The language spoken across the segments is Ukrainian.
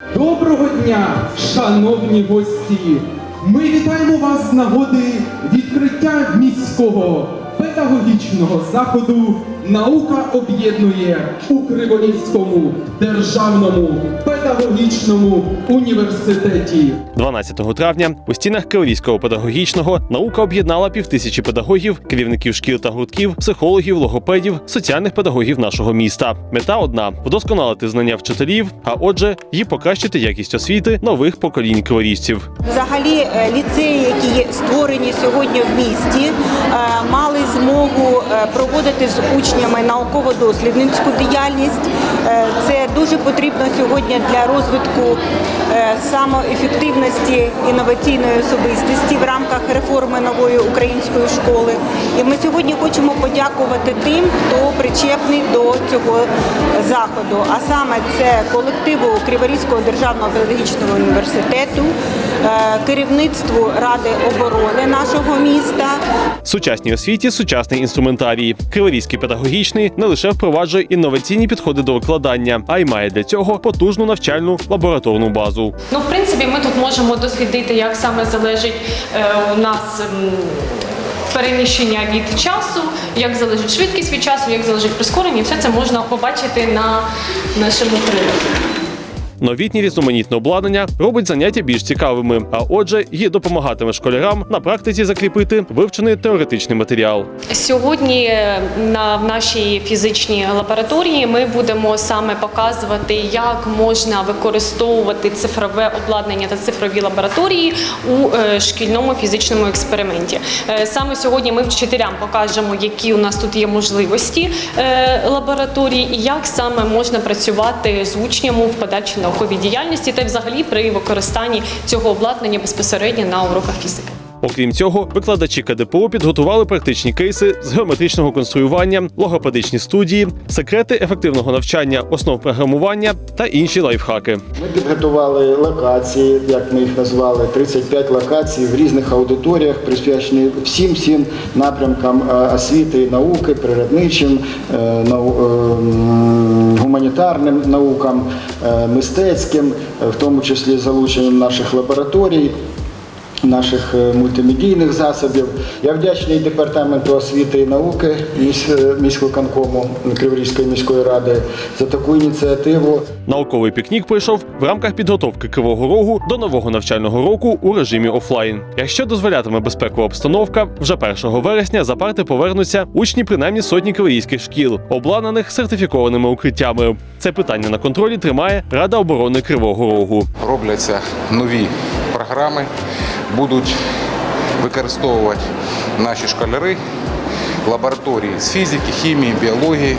Доброго дня, шановні гості! Ми вітаємо вас з нагоди відкриття міського педагогічного заходу Наука об'єднує у Криворізькому державному педагогічному університеті. 12 травня у стінах Київського педагогічного наука об'єднала півтисячі педагогів, керівників шкіл та гуртків, психологів, логопедів, соціальних педагогів нашого міста. Мета одна вдосконалити знання вчителів, а отже, і покращити якість освіти нових поколінь криворізців. Взагалі, е, ліцеї, які є створені сьогодні в місті, е, мали змогу е, проводити з учнями науково-дослідницьку діяльність. Це дуже потрібно сьогодні для розвитку е, самоефективності інноваційної особистості в рамках реформи нової української школи. І ми сьогодні хочемо подякувати тим, хто причепний до цього заходу, а саме це колективу Криворізького державного педагогічного університету, е, керівництву Ради оборони нашого міста. Сучасній освіті сучасний інструментарій. Криворізький педагогічний не лише впроваджує інноваційні підходи до викладання, а й має для цього потужну навчальну лабораторну базу. Ну, в принципі, ми тут можемо дослідити, як саме залежить е, у нас переміщення від часу, як залежить швидкість від часу, як залежить прискорення. Все це можна побачити на нашому приладі. Новітнє різноманітне обладнання робить заняття більш цікавими, а отже, і допомагатиме школярам на практиці закріпити вивчений теоретичний матеріал. Сьогодні е, на в нашій фізичній лабораторії ми будемо саме показувати, як можна використовувати цифрове обладнання та цифрові лабораторії у е, шкільному фізичному експерименті. Е, Саме сьогодні ми вчителям покажемо, які у нас тут є можливості лабораторії, і як саме можна працювати з учнями в подальшій науковій діяльності та взагалі при використанні цього обладнання безпосередньо на уроках фізики. Окрім цього, викладачі КДПО підготували практичні кейси з геометричного конструювання, логопедичні студії, секрети ефективного навчання основ програмування та інші лайфхаки. Ми підготували локації, як ми їх назвали, 35 локацій в різних аудиторіях, присвячені всім всім напрямкам е, освіти і науки, природничим, е, е, гуманітарним наукам, мистецьким, в тому числі залученням наших лабораторій. Наших е, мультимедійних засобів. Я вдячний департаменту освіти і науки е, міськвиконкому Криворізької міської ради за таку ініціативу. Науковий пікнік пройшов в рамках підготовки Кривого Рогу до нового навчального року у режимі офлайн. Якщо дозволятиме безпекова обстановка, вже 1 вересня за парти повернуться учні принаймні сотні криворізьких шкіл, обладнаних сертифікованими укриттями. Це питання на контролі тримає Рада оборони Кривого Рогу. робляться нові програми, будуть використовувати наші школяри лабораторії з фізики, хімії, біології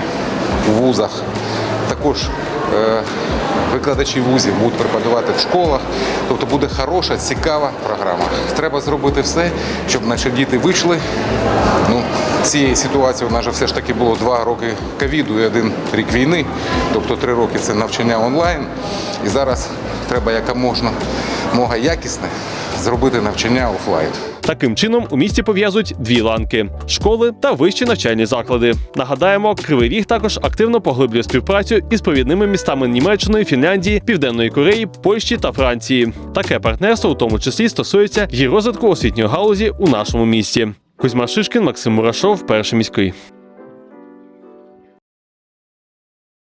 у вузах. Також е, викладачі вузів будуть преподавати в школах. Тобто буде хороша, цікава програма. Треба зробити все, щоб наші діти вийшли. Ну, цієї ситуації у нас же все ж таки було два роки ковіду і один рік війни. Тобто три роки це навчання онлайн. І зараз треба якомога мога якісне зробити навчання офлайн. Таким чином у місті пов'язують дві ланки школи та вищі навчальні заклади. Нагадаємо, Кривий Ріг також активно поглиблює співпрацю із провідними містами Німеччини, Фінляндії, Південної Кореї, Польщі та Франції. Таке партнерство у тому числі стосується і розвитку освітньої галузі у нашому місті. Кузьма Шишкін, Максим Мурашов, перший міський.